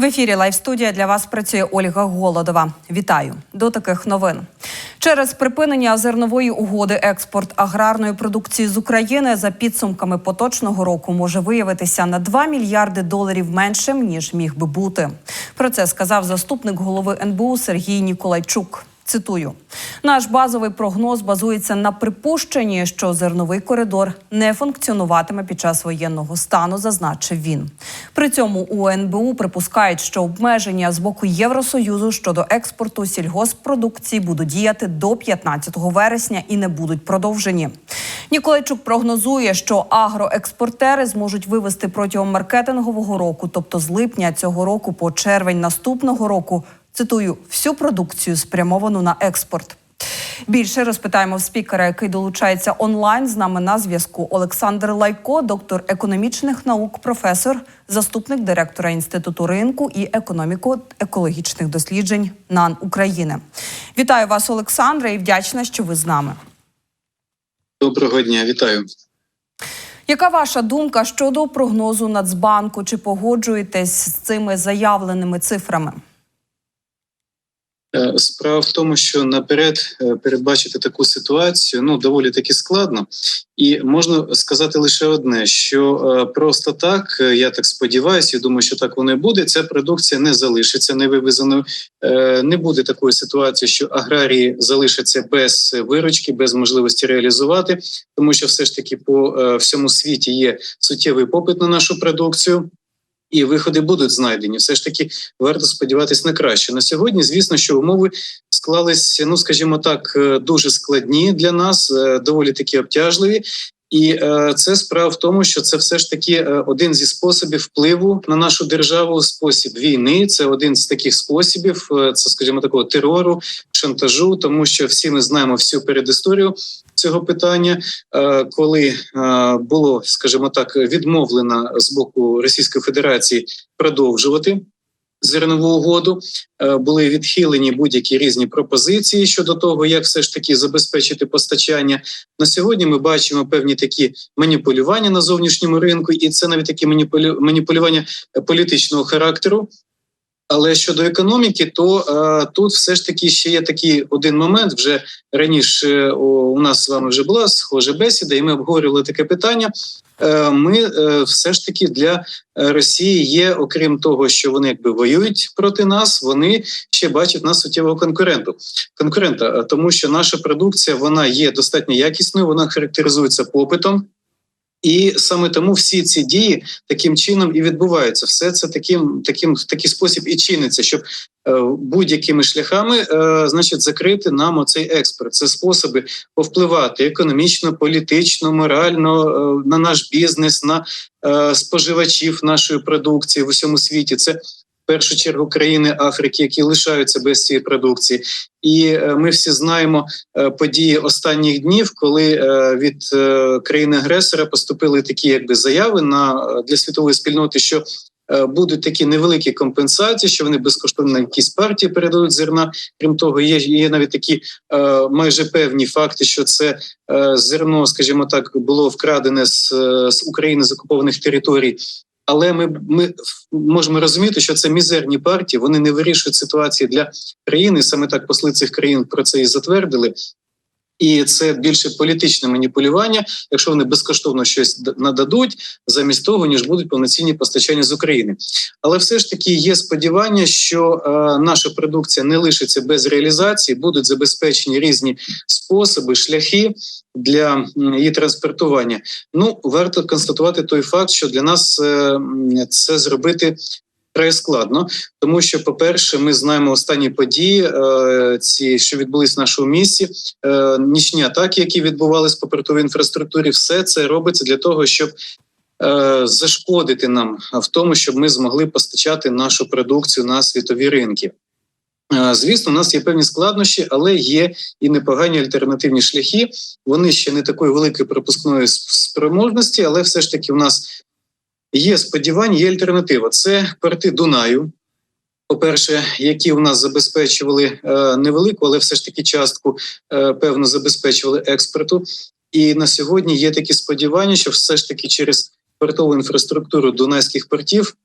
В ефірі Лайвстудія для вас працює Ольга Голодова. Вітаю до таких новин. Через припинення зернової угоди експорт аграрної продукції з України за підсумками поточного року може виявитися на 2 мільярди доларів меншим ніж міг би бути. Про це сказав заступник голови НБУ Сергій Ніколайчук. Цитую, наш базовий прогноз базується на припущенні, що зерновий коридор не функціонуватиме під час воєнного стану, зазначив він. При цьому у НБУ припускають, що обмеження з боку Євросоюзу щодо експорту сільгоспродукції будуть діяти до 15 вересня і не будуть продовжені. Ніколайчук прогнозує, що агроекспортери зможуть вивести протягом маркетингового року, тобто з липня цього року по червень наступного року. Цитую всю продукцію спрямовану на експорт. Більше розпитаємо в спікера, який долучається онлайн. З нами на зв'язку Олександр Лайко, доктор економічних наук, професор, заступник директора інституту ринку і економіко-екологічних досліджень НАН України. Вітаю вас, Олександре, і вдячна, що ви з нами. Доброго дня, вітаю. Яка ваша думка щодо прогнозу Нацбанку? Чи погоджуєтесь з цими заявленими цифрами? Е, Справа в тому, що наперед е, передбачити таку ситуацію ну доволі таки складно, і можна сказати лише одне: що е, просто так, я так сподіваюся, і думаю, що так воно і буде. Ця продукція не залишиться невивезеною. Не буде такої ситуації, що аграрії залишаться без виручки, без можливості реалізувати, тому що все ж таки по всьому світі є суттєвий попит на нашу продукцію. І виходи будуть знайдені. Все ж таки варто сподіватися на краще. На сьогодні, звісно, що умови склались, ну скажімо так, дуже складні для нас, доволі такі обтяжливі. І е, це справа в тому, що це все ж таки один зі способів впливу на нашу державу, спосіб війни. Це один з таких способів, це, скажімо, такого терору, шантажу, тому що всі ми знаємо всю передісторію цього питання, е, коли е, було, скажімо так, відмовлено з боку Російської Федерації продовжувати. Зернову угоду були відхилені будь-які різні пропозиції щодо того, як все ж таки забезпечити постачання. На сьогодні ми бачимо певні такі маніпулювання на зовнішньому ринку, і це навіть такі маніпулювання політичного характеру. Але щодо економіки, то е, тут все ж таки ще є такий один момент. Вже раніше о, у нас з вами вже була схожа бесіда, і ми обговорювали таке питання. Е, ми е, все ж таки для Росії є, окрім того, що вони якби воюють проти нас, вони ще бачать нас суттєвого конкуренту. Конкурента, тому що наша продукція вона є достатньо якісною, вона характеризується попитом. І саме тому всі ці дії таким чином і відбуваються. Все це таким, таким такий спосіб і чиниться, щоб е, будь-якими шляхами, е, значить, закрити нам оцей експорт. Це способи повпливати економічно, політично, морально е, на наш бізнес, на е, споживачів нашої продукції в усьому світі. Це першу чергу країни Африки, які лишаються без цієї продукції, і е, ми всі знаємо е, події останніх днів, коли е, від країни агресора поступили такі, якби заяви на для світової спільноти, що Будуть такі невеликі компенсації, що вони безкоштовно якісь партії передадуть зерна. Крім того, є є навіть такі майже певні факти, що це зерно, скажімо так, було вкрадене з, з України з окупованих територій, але ми ми можемо розуміти, що це мізерні партії. Вони не вирішують ситуації для країни. Саме так посли цих країн про це і затвердили. І це більше політичне маніпулювання, якщо вони безкоштовно щось нададуть, замість того ніж будуть повноцінні постачання з України. Але все ж таки є сподівання, що е, наша продукція не лишиться без реалізації, будуть забезпечені різні способи, шляхи для її транспортування. Ну варто констатувати той факт, що для нас е, це зробити вкрай складно, тому що, по-перше, ми знаємо останні події, е, ці що відбулись в нашому місті, е, нічні атаки, які відбувалися по портовій інфраструктурі, все це робиться для того, щоб е, зашкодити нам в тому, щоб ми змогли постачати нашу продукцію на світові ринки. Звісно, у нас є певні складнощі, але є і непогані альтернативні шляхи. Вони ще не такої великої пропускної спроможності, але все ж таки, у нас Є сподівання, є альтернатива. Це порти Дунаю. По-перше, які у нас забезпечували е, невелику, але все ж таки частку е, певно забезпечували експорту. І на сьогодні є такі сподівання, що все ж таки через портову інфраструктуру дунайських портів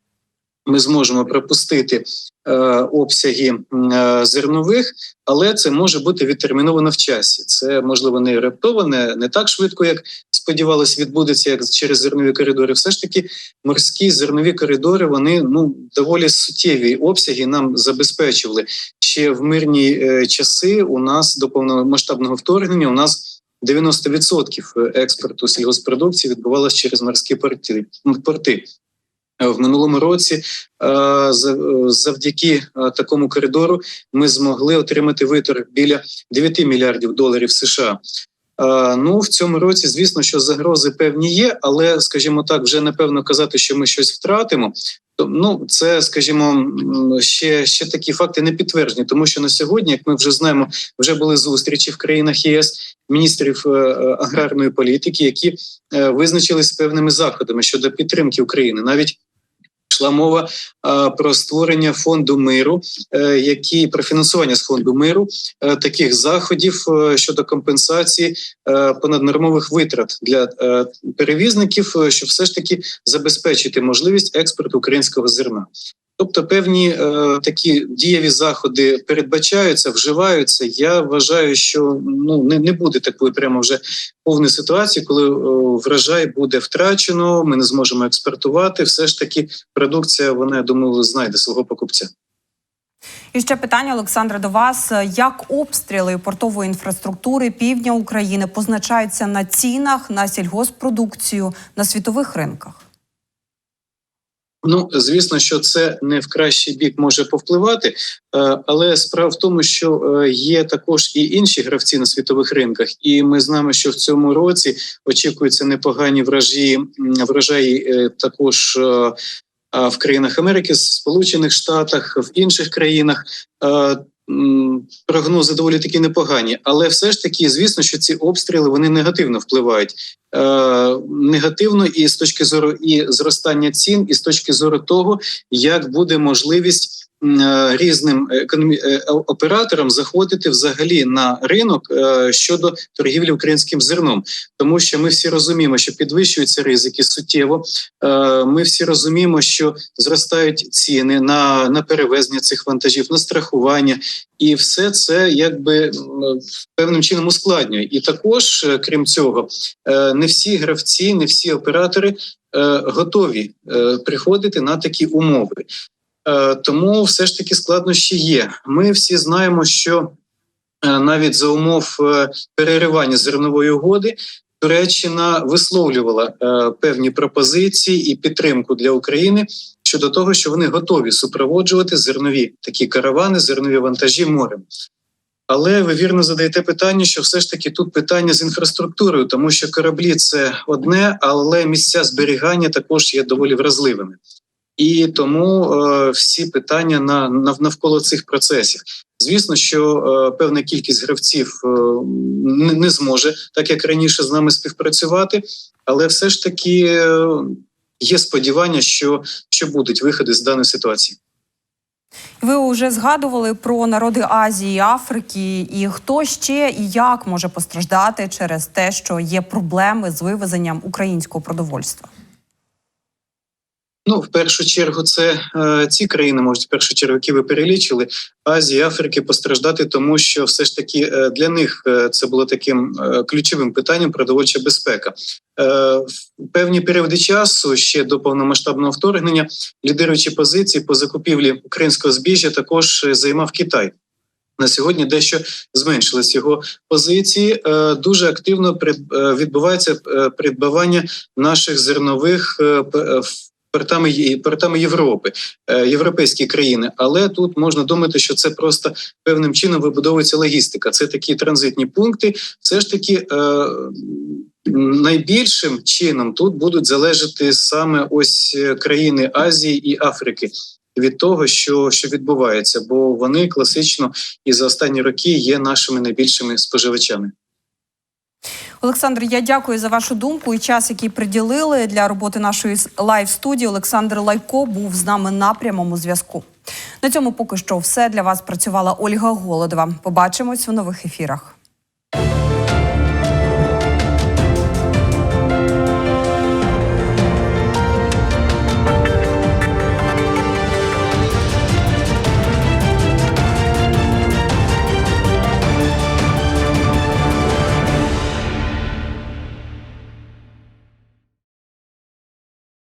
ми зможемо пропустити е, обсяги зернових, але це може бути відтерміновано в часі. Це можливо не раптово, не, не так швидко, як сподівалось, відбудеться як через зернові коридори. Все ж таки, морські зернові коридори вони ну доволі суттєві обсяги нам забезпечували ще в мирні е, часи. У нас до повномасштабного вторгнення у нас 90% експорту сільгоспродукції відбувалося через морські порти. порти. Е, В минулому році е, е, завдяки е, такому коридору ми змогли отримати виторг біля 9 мільярдів доларів США. Е, Ну в цьому році, звісно, що загрози певні є, але скажімо так, вже напевно казати, що ми щось втратимо. Ну, це, скажімо, ще, ще такі факти не підтверджені, тому що на сьогодні, як ми вже знаємо, вже були зустрічі в країнах ЄС міністрів е, е, аграрної політики, які визначились певними заходами щодо підтримки України. Навіть йшла мова е, про створення фонду миру, е, які про фінансування з фонду миру е, таких заходів щодо компенсації понаднормових витрат для перевізників, щоб все ж таки забезпечити можливість експорту українського зерна. Тобто певні е, такі дієві заходи передбачаються, вживаються. Я вважаю, що ну не, не буде такої прямо вже повної ситуації, коли е, врожай буде втрачено. Ми не зможемо експортувати. Все ж таки, продукція вона я думаю знайде свого покупця. І ще питання, Олександре, до вас: як обстріли портової інфраструктури півдня України позначаються на цінах на сільгоспродукцію на світових ринках? Ну, звісно, що це не в кращий бік може повпливати, е, але справа в тому, що е, є також і інші гравці на світових ринках, і ми знаємо, що в цьому році очікуються непогані вражі вражаї е, також. В країнах Америки, Сполучених Штатах, в інших країнах прогнози доволі таки непогані, але все ж таки, звісно, що ці обстріли вони негативно впливають. Е, негативно і з точки зору і зростання цін, і з точки зору того, як буде можливість різним економі... е, операторам заходити взагалі на ринок е, щодо торгівлі українським зерном, тому що ми всі розуміємо, що підвищуються ризики суттєво. Е, Ми всі розуміємо, що зростають ціни на, на перевезення цих вантажів, на страхування, і все це якби певним чином ускладнює. І також, е, крім цього, е, не всі гравці, не всі оператори е, готові е, приходити на такі умови. Е, Тому все ж таки складнощі є. Ми всі знаємо, що е, навіть за умов е, переривання зернової угоди. Туреччина висловлювала певні пропозиції і підтримку для України щодо того, що вони готові супроводжувати зернові такі каравани, зернові вантажі морем. Але ви вірно задаєте питання, що все ж таки тут питання з інфраструктурою, тому що кораблі це одне, але місця зберігання також є доволі вразливими. І тому е, всі питання на, на навколо цих процесів. Звісно, що е, певна кількість гравців е, не, не зможе, так як раніше з нами співпрацювати, але все ж таки е, є сподівання, що, що будуть виходи з даної ситуації. Ви вже згадували про народи Азії, Африки, і хто ще і як може постраждати через те, що є проблеми з вивезенням українського продовольства? Ну, в першу чергу, це е, ці країни можуть в першу чергу, які ви перелічили, Азії, Африки постраждати, тому що все ж таки е, для них е, це було таким е, ключовим питанням продовольча безпека. Е, в певні періоди часу ще до повномасштабного вторгнення лідируючі позиції по закупівлі українського збіжжя також е, займав Китай. На сьогодні дещо зменшились його позиції. Е, Дуже активно відбувається придбавання наших зернових портами портами Європи, е, європейські країни. Але тут можна думати, що це просто певним чином вибудовується логістика. Це такі транзитні пункти. Все ж таки. е, Найбільшим чином тут будуть залежати саме ось е, країни Азії і Африки від того, що, що відбувається, бо вони класично і за останні роки є нашими найбільшими споживачами. Олександр, я дякую за вашу думку і час, який приділили для роботи нашої лайв студії. Олександр Лайко був з нами на прямому зв'язку. На цьому поки що все для вас працювала Ольга Голодова. Побачимось в нових ефірах.